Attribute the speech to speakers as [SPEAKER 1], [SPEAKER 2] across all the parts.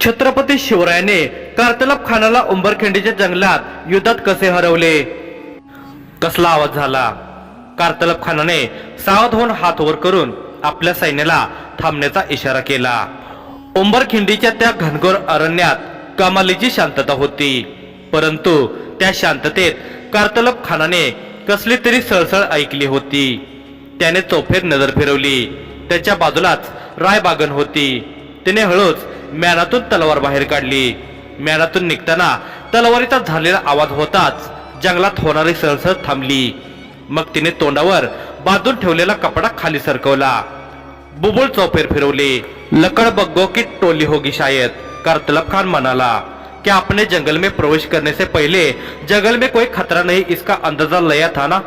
[SPEAKER 1] छत्रपती शिवरायाने कार्तलब खानाला उंबरखिंडीच्या जंगलात युद्धात कसे हरवले? कसला आवाज झाला? कार्तलब खानाने सावध होऊन हात वर करून आपल्या सैन्याला थांबण्याचा इशारा केला. उंबरखिंडीच्या त्या घनघोर अरण्यात कमालीची शांतता होती. परंतु त्या शांततेत कार्तलब खानाने कसली तरी सळसळ ऐकली होती. त्याने चौफेर नजर फिरवली. त्याच्या बाजूलाच रायबागन होती. तिने हळूच म्यानातून तलवार बाहेर काढली. मॅनातून निघताना तलवारीचा झालेला आवाज होताच जंगलात होणारी सळसळ थांबली. मग तिने तोंडावर बांधून ठेवलेला कपडा खाली सरकवला. बुबुळ चौफेर फिरवले. लकड़ बग्गो की टोली होगी शायद करतलब खान म्हणाला. की आपने जंगल में प्रवेश करने से पहले जंगल में कोई खतरा नहीं इसका अंदाजा लिया था ना?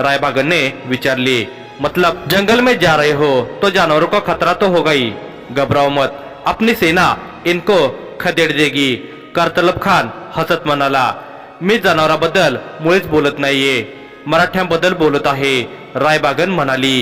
[SPEAKER 1] रायबागन ने विचारली. मतलब जंगल में जा रहे हो तो जानवरों का खतरा तो होगा ही. घबराओ मत। अपनी सेना इनको खदेड देगी। करतलब खान हसत म्हणाला मी जनावराबद्दल मुळीच बोलत नाहीये। मराठ्यांबद्दल बोलत आहे रायबागन म्हणाली।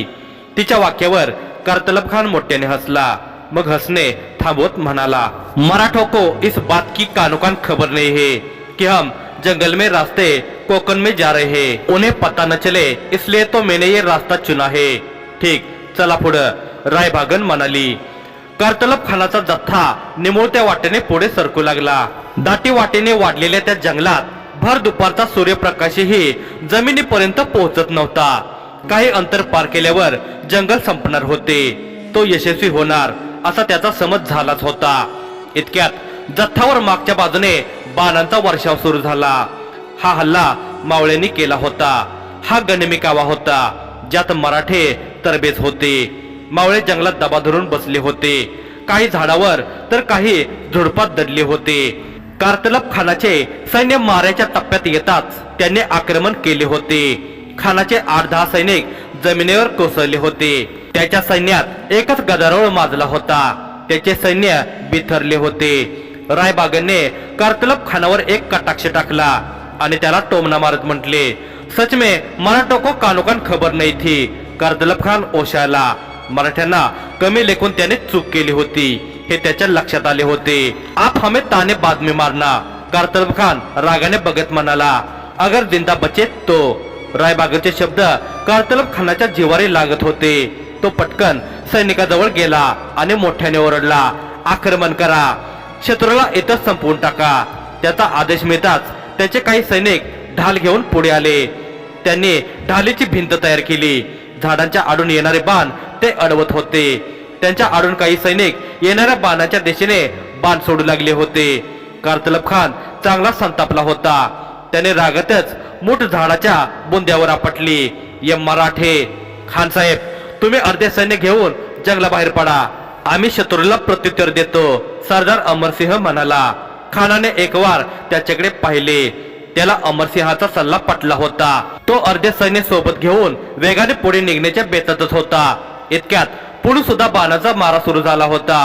[SPEAKER 1] तिच्या वाक्यावर करतलब खान मोठ्याने हसला। मग हसने थांबवत म्हणाला मराठों को इस बात की कानोकान खबर नहीं है कि हम जंगल में रास्ते कोकन में जा रहे हैं। उन्हें पता न चले इसलिए तो मैंने ये रास्ता चुना है। ठीक चला पुढं रायबागन म्हणाली। करतलब खानाचा जथ्था निमुळत्या वाटेने पुढे सरकू लागला. दाटी वाटेने वाढलेल्या त्या जंगलात भर दुपारचा सूर्यप्रकाशही जमिनीपर्यंत पोहोचत नव्हता. काही अंतर पार केल्यावर जंगल संपणार होते. तो यशस्वी होणार असा त्याचा समज झालाच होता. इतक्यात जथ्थावर मागच्या बाजूने बाणांचा वर्षाव सुरू झाला. हा हल्ला मावळ्यांनी केला होता. हा गणमिकावा होता ज्यात मराठे तरबेज होते. मावळे जंगलात दबा धरून बसले होते. काही झाडावर तर काही झुडपात दडले होते. कार्तलब खानाचे सैन्य माऱ्याच्या टप्प्यात येताच त्यांनी आक्रमण केले होते. खानाचे आठ दहा सैनिक जमिनीवर कोसळले होते. त्याच्या सैन्यात एकच गदारोळ माजला होता. त्याचे सैन्य बिथरले होते. रायबागनने कारतलब खानावर एक कटाक्ष टाकला आणि त्याला टोमना मारत म्हटले सच में मराठों कानोकान खबर नाही थी. करदलब खान ओशाला. मराठ्यांना कमी लेखून त्याने चूक केली होती. हे त्याच्या लक्षात आले होते. आप हमें ताने बाद में मारना. करतलब खान रागाने बघत म्हणाला अगर जिंदा बचे तो. रायबागरचे शब्द करतलब खानाच्या जीवारी लागत होते. तो पटकन सैनिकाजवळ गेला आणि मोठ्याने ओरडला आक्रमण करा. शत्रूला इथं संपवून टाका. त्याचा आदेश मिळताच त्याचे काही सैनिक ढाल घेऊन पुढे आले. त्यांनी ढालीची भिंत तयार केली. झाडांच्या आडून येणारे बाण ते अडवत होते. त्यांच्या आडून काही सैनिक येणाऱ्या बाणाच्या दिशेने बाण सोडू लागले होते. कारतलब खान चांगला संतापला होता. त्याने रागतच मूठ झाडाच्या बुंद्यावर आपटली. ये मराठे खान साहेब तुम्ही अर्धे सैन्य घेऊन जंगलाबाहेर पडा. आम्ही शत्रूला प्रत्युत्तर देतो सरदार अमरसिंह म्हणाला. खानाने एक वार त्याच्याकडे पाहिले. त्याला अमरसिंहाचा सल्ला पटला होता. तो अर्धे सैन्य सोबत घेऊन वेगाने पुढे निघण्याच्या बेतातच होता. इतक्यात पुढे सुद्धा बाणाचा मारा सुरू झाला होता.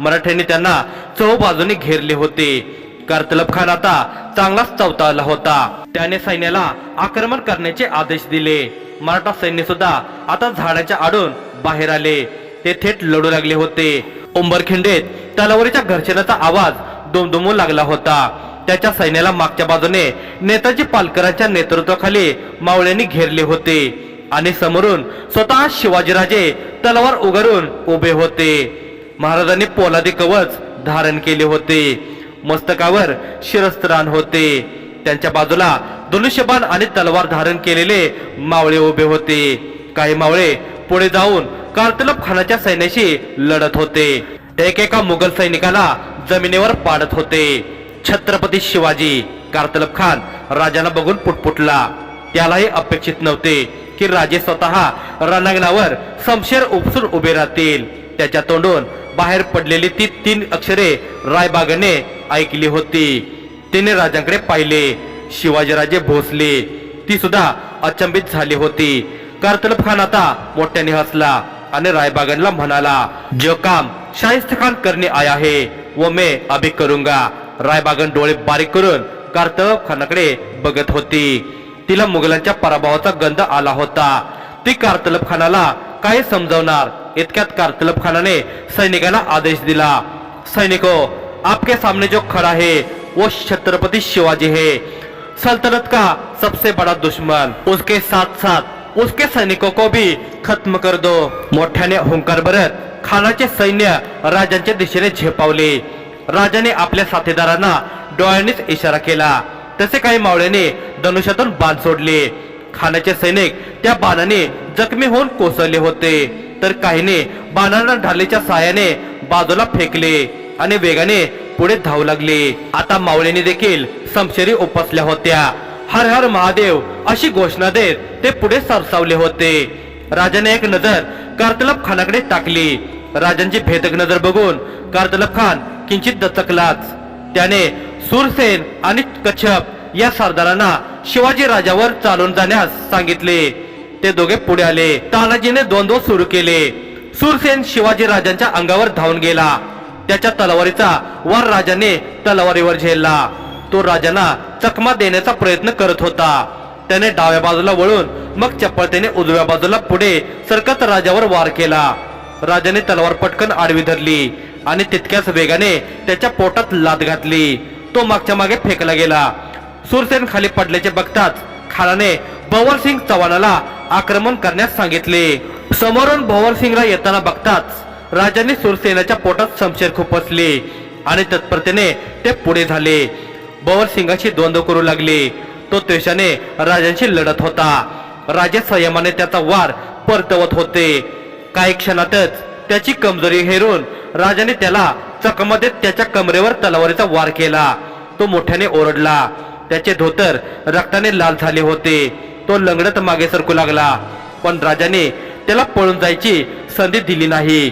[SPEAKER 1] मराठ्यांनी त्यांना चौ बाजूने घेरले होते. कर्तलब खान आता चांगलाच चवताळला होता. त्याने सैन्याला आक्रमण करण्याचे आदेश दिले. मराठा सैन्य सुद्धा आता झाडाच्या आडून बाहेर आले. ते थेट लढू लागले होते. उंबरखिंडेत तलावरीच्या घर्षणाचा आवाज दुमदुमू लागला होता. त्याच्या सैन्याला मागच्या बाजूने नेताजी पालकरांच्या नेतृत्वाखाली मावळ्यांनी घेरले होते. आणि समोरून स्वतः शिवाजीराजे तलवार उगारून उभे होते. महाराजांनी पोलादी कवच धारण केले होते. मस्तकावर शिरस्त्राण होते. त्यांच्या बाजूला धनुष्यबाण आणि तलवार धारण केलेले मावळे उभे होते. काही मावळे पुढे जाऊन कार्तलब खानाच्या सैन्याशी लढत होते. एकेका मुघल सैनिकाला जमिनीवर पाडत होते. छत्रपती शिवाजी कारतलब खान राजाला बघून पुटपुटला. त्यालाही अपेक्षित नव्हते की राजे स्वतः रणांगणावर समशेर उपसून उभे राहतील. त्याच्या तोंडून बाहेर पडलेली ती तीन अक्षरे रायबागने ऐकली होती. तिने राजांकडे पाहिले. शिवाजीराजे भोसले. ती सुद्धा अचंबित झाली होती. कार्तलब खान आता मोठ्याने हसला आणि रायबागनला म्हणाला जो काम शाहिस्त खान करणे आया है वो मैं अभी करूंगा. रायबागन डोळे बारीक करून कारतलब खानाकडे बघत होती. तिला मुघलांच्या पराभवाचा गंध आला होता. ती कार्तलब खानाला काय समजवणार. इतक्यात कार्तलब खानाने सैनिकांना आदेश दिला. सैनिको आपके सामने जो खड़ा है वो छत्रपति शिवाजी है. सल्तनत का सबसे बड़ा दुश्मन. उसके साथ साथ उसके सैनिकों को भी खत्म कर दो. मोठ्याने हुंकार भरत खानाचे सैन्य राजांच्या दिशेने झेपावले. राजाने आपल्या साथीदारांना डोळ्यांनीच इशारा केला. तसे काही मावळ्याने धनुष्यातून बाण सोडले. खानाचे सैनिक त्या बाणाने जखमी होऊन कोसळले होते. तर काहीने बाणांना ढालीच्या सहाय्याने बाजूला फेकले आणि वेगाने पुढे धावू लागले. आता मावळ्यांनी देखील समशेरी उपसल्या होत्या. हर हर महादेव अशी घोषणा देत ते पुढे सरसावले होते. राजाने एक नजर कार्तलब खानाकडे टाकली. राजांची भेदक नजर बघून कार्तलब खान किंचित दचकलाच त्याने सुरसेन आणि कच्छप या सरदारांना शिवाजी राजावर चालून जाण्यास सांगितले. ते दोघे पुढे आले. तानाजीने द्वंद्व सुरू केले. सुरसेन शिवाजी राजांच्या अंगावर धावून गेला. त्याच्या तलवारीचा वार राजाने तलवारीवर झेलला. तो राजांना चकमा देण्याचा प्रयत्न करत होता. त्याने डाव्या बाजूला वळून मग चपळतेने उजव्या बाजूला पुढे सरकत राजावर वार केला. राजाने तलवार पटकन आडवी धरली. आणि तितक्याच वेगाने त्याच्या पोटात लाद घातली. तो मागच्या मागे फेकला गेला. सुरसेन खाली पडल्याचे बघताच खानाने भवरसिंग चव्हाणाला आक्रमण करण्यास सांगितले. समोरून भवरसिंगला येताना बघताच राजाने सुरसेनाच्या पोटात शमशेर खुपसले आणि तत्परतेने ते पुढे झाले. भवर सिंगाशी द्वंद्व करू लागले. तो त्वेषाने राजांशी लढत होता. राजे संयमाने त्याचा वार परतवत होते. काही क्षणातच त्याची कमजोरी हेरून राजाने त्याला चकमा देत त्याच्या कमरेवर तलवारीचा वार केला. तो मोठ्याने ओरडला. त्याचे धोतर रक्ताने लाल झाले होते. तो लंगडत मागे सरकू लागला. पण राजाने त्याला पळून जायची संधी दिली नाही.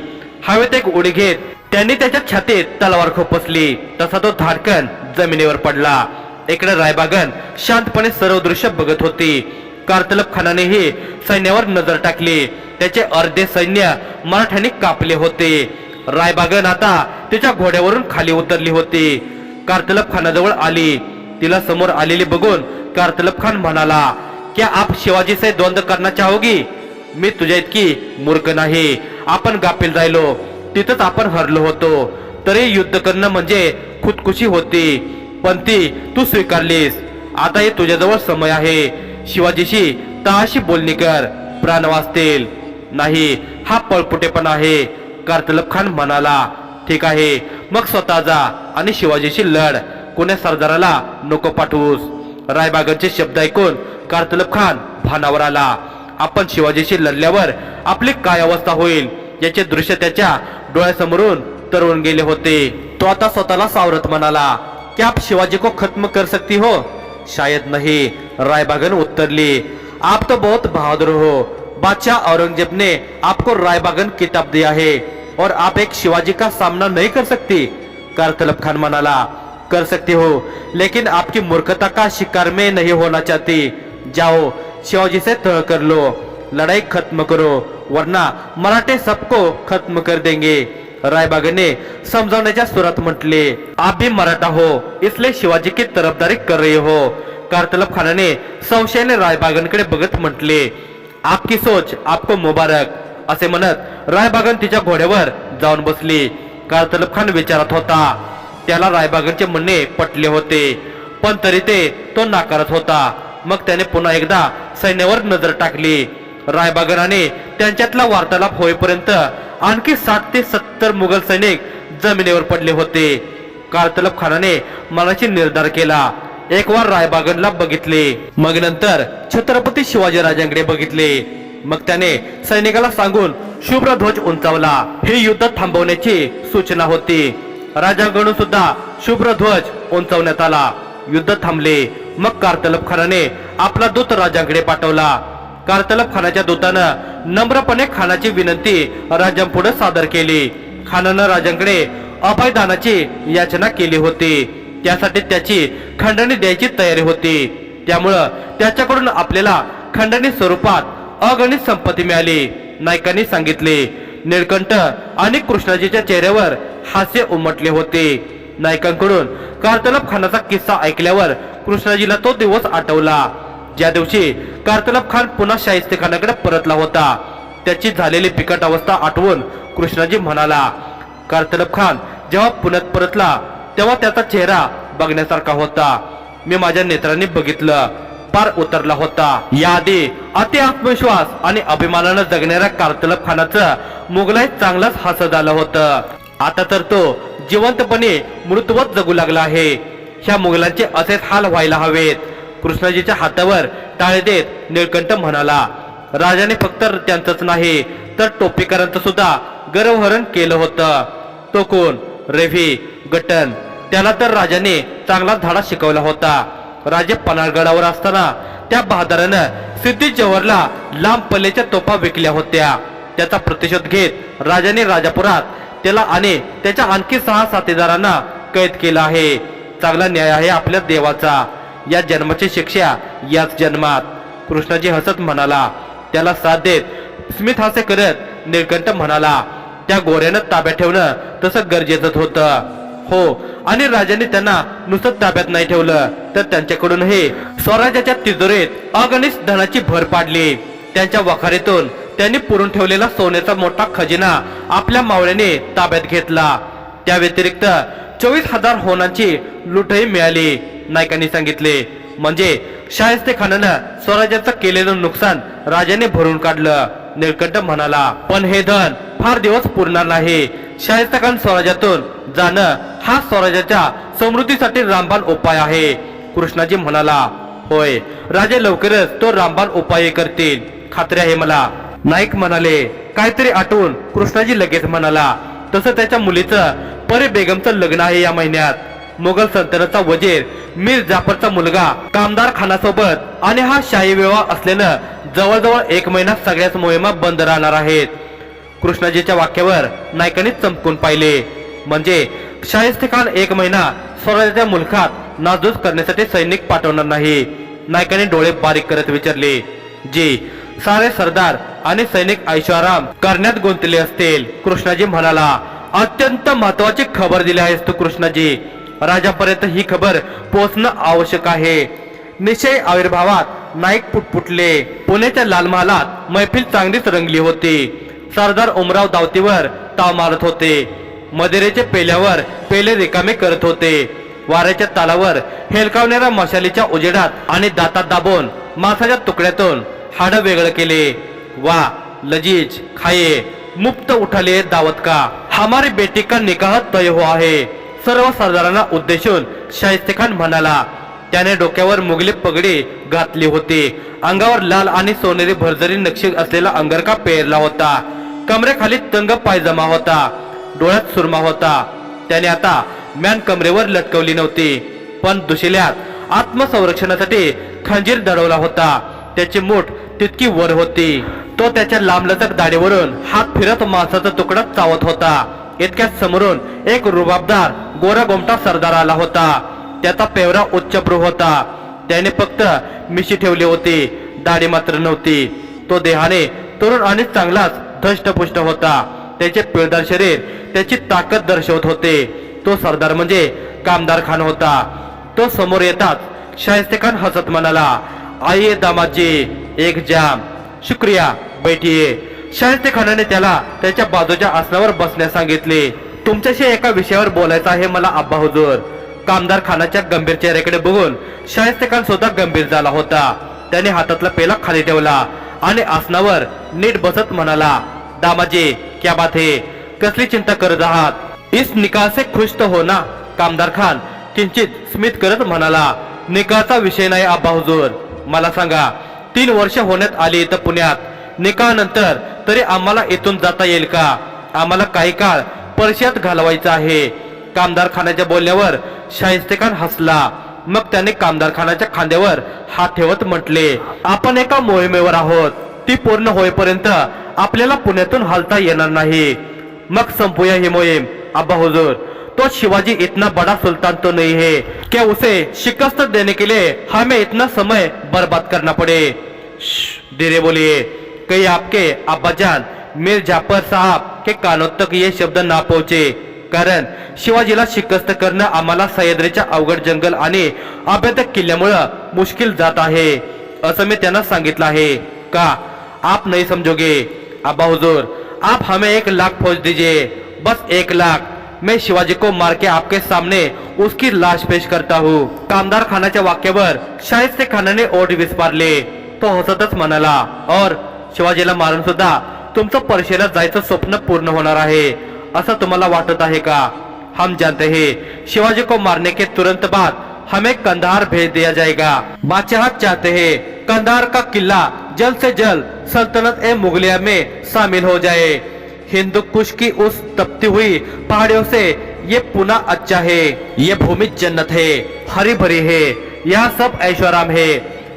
[SPEAKER 1] हवेत एक उडी घेत त्यांनी त्याच्या छातीत तलवार खोपसली. तसा तो धाडकन जमिनीवर पडला. इकडे रायबागन शांतपणे सर्व दृश्य बघत होती. कार्तलब खानानेही सैन्यावर नजर टाकली. त्याचे अर्धे सैन्य मराठ्यांनी कापले होते. रायबागन आता तिच्या घोड्यावरून खाली उतरली होती. कार्तलब खानाजवळ आली. तिला समोर आलेली बघून कार्तलब खान म्हणाला क्या आप शिवाजी से द्वंद्व करना चाहोगी? मी तुझ्या इतकी मूर्ख नाही. आपण गापील राहिलो. तिथंच आपण हरलो होतो. तरी युद्ध करणं म्हणजे खुदकुशी होती. पण ती तू स्वीकारलीस. आता हे तुझ्याजवळ समय आहे. शिवाजीशी तहाशी बोलणी कर प्राण वाचतील. नाही हा पळपुटेपण आहे. कार्तलब खान म्हणाला ठीक आहे मग स्वतः जा आणि शिवाजीशी लढ. कोण्या सरदाराला नको पाठवूस. रायबागांचे शब्द ऐकून कार्तलब खान भानावर आला. आपण शिवाजीशी लढल्यावर आपली काय अवस्था होईल? याचे दृश्य त्याच्या डोळ्यासमोरून तरवून गेले होते. तो आता स्वतःला सावरत म्हणाला की आप शिवाजी को खत्म कर सकती हो? शायद नहीं। रायबागन उत्तरली आप तो बहुत बहादुर हो। बादशाह औरंगज़ेब ने आपको रायबागन किताब दिया है और आप एक शिवाजी का सामना नहीं कर सकती, कारतलब खान मनाला। कर सकती हो, लेकिन आपकी मूर्खता का शिकार में नहीं होना चाहती। जाओ, शिवाजी से तय कर लो। लड़ाई खत्म करो, वरना मराठे सबको खत्म कर देंगे। रायबागने समजावण्याच्या सुरात म्हटले आप भी मराठा हो इसलिए शिवाजी की तरफदारी कर रहे हो. कारतलब खानाने संशयाने रायबागांकडे बघत म्हटले आपकी सोच आपको मुबारक असे म्हणत रायबागन तिच्या घोड्यावर जाऊन बसली. कारतलब खान विचारत होता त्याला रायबागांचे म्हणणे पटले होते पण तरी ते तो नाकारत होता. मग त्याने पुन्हा एकदा सैन्यावर नजर टाकली. रायबागनाने त्यांच्यातला वार्तालाप होईपर्यंत आणखी साठ ते सत्तर मुघल सैनिक जमिनीवर पडले होते. कारतलब खानाने मनाशी निर्धार केला. एक वार रायबागनला बघितले. मग नंतर छत्रपती शिवाजी राजांकडे बघितले. मग त्याने सैनिकाला सांगून शुभ्र ध्वज उंचावला. हे युद्ध थांबवण्याची सूचना होती. राजांकडून सुद्धा शुभ्र ध्वज उंचावण्यात आला. युद्ध थांबले. मग कारतलब खानाने आपला दूत राजांकडे पाठवला. कारतलब खानाच्या दूतानं नम्रपणे खानाची विनंती राजांपुढे सादर केली. खानानं राजांकडे अभयदानाची याचना केली होती. त्यासाठी त्याची खंडणी द्यायची तयारी होती. त्यामुळं त्याच्याकडून आपल्याला खंडणी स्वरूपात अगणित संपत्ती मिळाली. नायकांनी सांगितले निळकंठ आणि कृष्णाजीच्या चेहऱ्यावर हास्य उमटले होते. नायकांकडून कार्तलब खानाचा किस्सा ऐकल्यावर कृष्णाजीला तो दिवस आठवला. ज्या दिवशी कारतलब खान पुन्हा शाहिस्ते खानाकडे परतला होता त्याची झालेली बिकट अवस्था आठवून कृष्णाजी म्हणाला कारतलब खान जेव्हा पुण्यात परतला तेव्हा त्याचा चेहरा बघण्यासारखा होता. मी माझ्या नेत्रांनी बघितलं पार उतरला होता. याआधी अति आत्मविश्वास आणि अभिमानानं जगणाऱ्या कारतलब खानाचं मुघलाही चांगलाच हसत आलं होतं. आता तर तो जिवंतपणे मृतवत जगू लागला आहे. ह्या मुघलांचे असेच हाल व्हायला हवेत. कृष्णाजीच्या हातावर टाळे देत निळकंठ म्हणाला राजाने फक्त त्यांचंच नाही तर टोपेकरांचं सुद्धा गर्वहरण केलं होतं. तो कोण रेव्ही गटन त्याला तर राजाने चांगला धाडा शिकवला होता. राजे पनाळगडावर असताना त्या बहादरानं सिद्धी जवहरला लांब पल्ल्याच्या तोफा विकल्या होत्या. त्याचा प्रतिशोध घेत राजाने राजापुरात त्याला आणि त्याच्या आणखी सहा साथीदारांना कैद केला आहे. चांगला न्याय आहे आपल्या देवाचा. या जन्माची शिक्षा याच जन्मात. कृष्णाजी हसत म्हणाला त्याला साथ देत. स्मित हास्य करत निळकंठ म्हणाला त्या गोऱ्यानं ताब्यात ठेवणं तसं गरजेचंच होतं. हो आणि राजाने त्यांना नुसतं ताब्यात नाही ठेवलं तर त्यांच्याकडूनही स्वराज्याच्या तिजोरीत अगणित धनाची भर पाडली. त्यांच्या वखारीतून त्यांनी पुरून ठेवलेला सोन्याचा मोठा खजिना आपल्या मावळ्याने ताब्यात घेतला. त्या व्यतिरिक्त चोवीस हजार होनांची लुटही मिळाली. नायकांनी सांगितले. म्हणजे शाहिस्ते खानानं स्वराज्याचं केलेलं नुकसान राजाने भरून काढलं. निळकंठ म्हणाला पण हे धन फार दिवस पुरणार नाही. शाहिस्ता खान स्वराज्यातून जाणं हा स्वराज्याच्या समृद्धीसाठी रामबाण उपाय आहे. कृष्णाजी म्हणाला होय राजे लवकरच तो रामबाण उपाय करतील. खात्री आहे मला. नाईक म्हणाले काहीतरी आठवून कृष्णाजी लगेच म्हणाला तसं त्याच्या मुलीचं परी बेगमचं लग्न आहे या महिन्यात. मुघल सल्तनतचा वजीर मीर जाफरचा मुलगा कामदार खानासोबत. आणि हा शाही विवाह असल्यानं जवळजवळ एक महिना सगळ्याच मोहिमा बंद राहणार आहेत. कृष्णाजीच्या वाक्यावर नायकांनी चमकून पाहिले. म्हणजे शाहिस्ते खान एक महिना स्वराज्याच्या मुलखात नाजूस करण्यासाठी सैनिक पाठवणार नाही. नायकाने डोळे बारीक करत विचारले जी सारे सरदार आणि सैनिक ऐशोआराम करण्यात गुंतले असतील. कृष्णाजी म्हणाला अत्यंत महत्वाची खबर दिली आहेस तू कृष्णाजी. राजापर्यंत ही खबर पोहोचणं आवश्यक आहे. निश्चय आविर्भावात नाईक पुटपुटले पुण्याच्या लाल महालात मैफिल चांगलीच रंगली होती. सरदार उमराव दावतीवर ताव मारत होते. मदिरेचे पेल्यावर पेले रिकामे करत होते. वाऱ्याच्या तालावर हेलकावणाऱ्या मशालीच्या उजेडात आणि दातात दाबून मांसाच्या तुकड्यातून हाड वेगळं केले. वा लजीज खाये मुफ्त उठाले दावत का? हमारी बेटी का निकाह तय हो आहे. सर्व सरदारांना उद्देशून शाहिस्ते खान म्हणाला त्याने डोक्यावर मुघली पगडी घातली होती. अंगावर लाल आणि सोनेरी भरजरी नक्षी असलेला अंगरका पेरला होता. कमरेखाली तंग पायजमा होता. डोळ्यात सुरमा होता. त्याने आता मॅन कमरेवर लटकवली नव्हती पण दुशिल्यात आत्मसंरक्षणासाठी खंजीर दडवला होता. त्याची मूठ तितकी वर होती. तो त्याच्या लांबलचक दाढीवरून हात फिरत मांसाचा तुकडा चावत होता. इतक्यात समोरून एक रुबाबदार गोरगोमटा सरदार आला होता. त्याचा पेवरा उच्चभ्रू होता. त्याने फक्त मिशी ठेवली होती. दाढी मात्र नव्हती. तो देहाने तरुण आणि चांगलाच धष्टपुष्ट होता. त्याचे पिळदार शरीर त्याची ताकद दर्शवत होते. तो सरदार म्हणजे कामदार खान होता. तो समोर येताच शाहिस्ते खान हसत म्हणाला आईये दामाजी एक जाम. शुक्रिया बैठिये. शाहिस्ते खानाने त्याला त्याच्या बाजूच्या आसनावर बसण्यास सांगितले. तुमच्याशी एका विषयावर बोलायचं आहे मला आब्बा हुजूर. कामदार खानाच्या गंभीर चेहऱ्याकडे बघून शाहिस्ते खान गंभीर झाला होता. त्याने हातातला पेला खाली ठेवला आणि आसनावर नीट बसत म्हणाला दामाजी क्या बात हे? कसली चिंता करत आहात? इस निकाह से खुश तो हो ना? कामदार खान किंचित स्मित करत म्हणाला निकाहचा विषय नाही आब्बा हुजूर. मला सांगा तीन वर्ष होण्यात आली इथं पुण्यात. निकानंतर तरी आम्हाला इथून जाता येईल का? आम्हाला काही काळ परश्यात घालवायचा आहे. कामदार खानाच्या बोलण्यावर शाहिस्तेखान हसला. मग त्याने कामदार खानाच्या खांद्यावर हात ठेवत म्हटले आपण एका मोहिमेवर आहोत. ती पूर्ण होईपर्यंत आपल्याला पुण्यातून हलता येणार नाही. मग संपूया ही मोहीम. अब्बा हुजूर तो शिवाजी इतना बड़ा सुल्तान तो नहीं है. क्या उसे शिकस्त देने के लिए हमें इतना समय बर्बाद करना पड़े? धीरे बोलिए. कहीं आपके अब्बाजान मीर जाफर साहब के कानों तक ये शब्द ना पहुंचे. कारण शिवाजीला शिकस्त करणं आम्हाला सह्याद्रीच्या अवघड जंगल आणि अभेदक किल्ल्यामुळं मुश्किल जात आहे असं मी त्यांना सांगितलं आहे. का? आप नहीं समजोगे. अब्बा हुजूर आप हमें एक लाख फौज दीजिए. बस एक लाख. मैं शिवाजी को मार के आपके सामने उसकी लाश पेश करता हूँ. कामदार खानाच्या वाक्यावर शाहिस्ते खानाने ओढ विस्पारले तो हसतच म्हणाला और शिवाजीला मारून सुद्धा तुमचं परशेला जायचं स्वप्न पूर्ण होणार आहे. असं तुम्हाला वाटत आहे का? हम जानते हैं, शिवाजी को मारने के तुरंत बाद हमें कंधार भेज दिया जाएगा। बादशाह चाहते हैं, कंधार का किला जल्द से जल्द सल्तनत ए मुगलिया में शामिल हो जाए। हिंदू कुश की उस तपती हुई पहाड़ियों से ये पुनः अच्छा है। ये भूमि जन्नत है, हरी भरी है, यह सब ऐश्वराम है।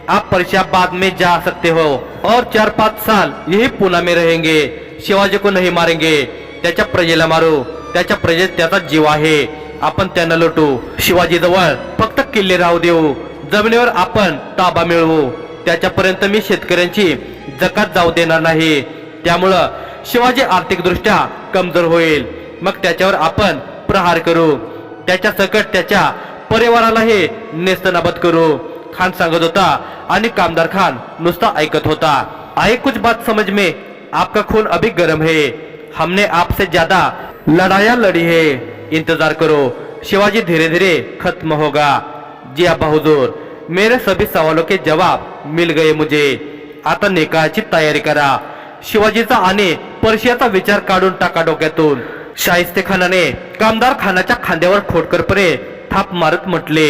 [SPEAKER 1] आप परिशाबाद में जा सकते हो। और चार पाच साल यही पुन्हा में रहेंगे। शिवाजी को नहीं मारेंगे। त्याच्या प्रजेला मारू। त्याच्या प्रजेत त्याचा जीव आहे। आपण त्यांना लुटू। शिवाजी जवळ फक्त किल्ले राहू देऊ। जमिनीवर आपण ताबा मिळवू। त्याच्यापर्यंत मी शेतकऱ्यांची जकात जाऊ देणार नाही। त्यामुळं शिवाजी आर्थिक दृष्ट्या कमजोर होईल। मग त्याच्यावर आपण प्रहार करू। त्याच्या सकट त्याच्या परिवारालाही नेस्तनाबद करू। खान सांगत होता आणि कामदार खान नुसता ऐकत होता. आहे कुछ बात समझ में आपका खून अभी गर्म है. हमने आपसे ज्यादा लड़ाया लड़ी है. इंतजार करो शिवाजी धीरे धीरे खत्म होगा. जी अब्बा हुजूर मेरे सभी सवालों के जवाब मिल गए मुझे. आता निकाळाची तयारी करा. शिवाजीचा आणि पर्शियाचा विचार काढून टाका डोक्यातून. शाहिस्ते खानाने कामदार खानाच्या खांद्यावर खोडकरपणे थाप मारत म्हटले.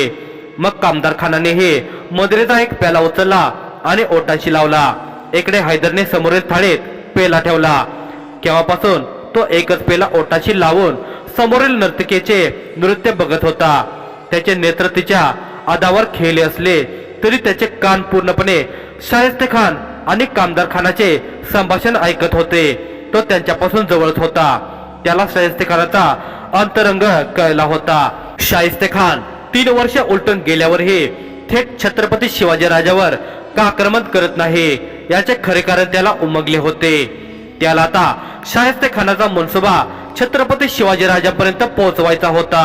[SPEAKER 1] मग कामदार खानाने हे मदरेचा एक प्याला उचलला आणि ओटाशी लावला. इकडे हैदरने समोरील थाळीत पेला ठेवला. केव्हापासून? तो एकच पेला ओटाशी लावून समोरील नर्तिकेचे नृत्य बघत होता. त्याचे नेत्र तिच्या आदावर खेळले असले तरी त्याचे कान पूर्णपणे शाहिस्ते खान आणि कामदार खानाचे संभाषण ऐकत होते. तो त्यांच्यापासून जवळच होता. त्याला शाहिस्ते खानाचा अंतरंग कळला होता. शाहिस्ते खान तीन वर्ष उलटून गेल्यावरही थेट छत्रपती शिवाजी राजावर का आक्रमण करत नाही? याचे खरे कारण त्याला उमगले होते. त्याला आता शाहिस्ते खानाचा मनसुबा छत्रपती शिवाजी राजापर्यंत पोहोचवायचा होता.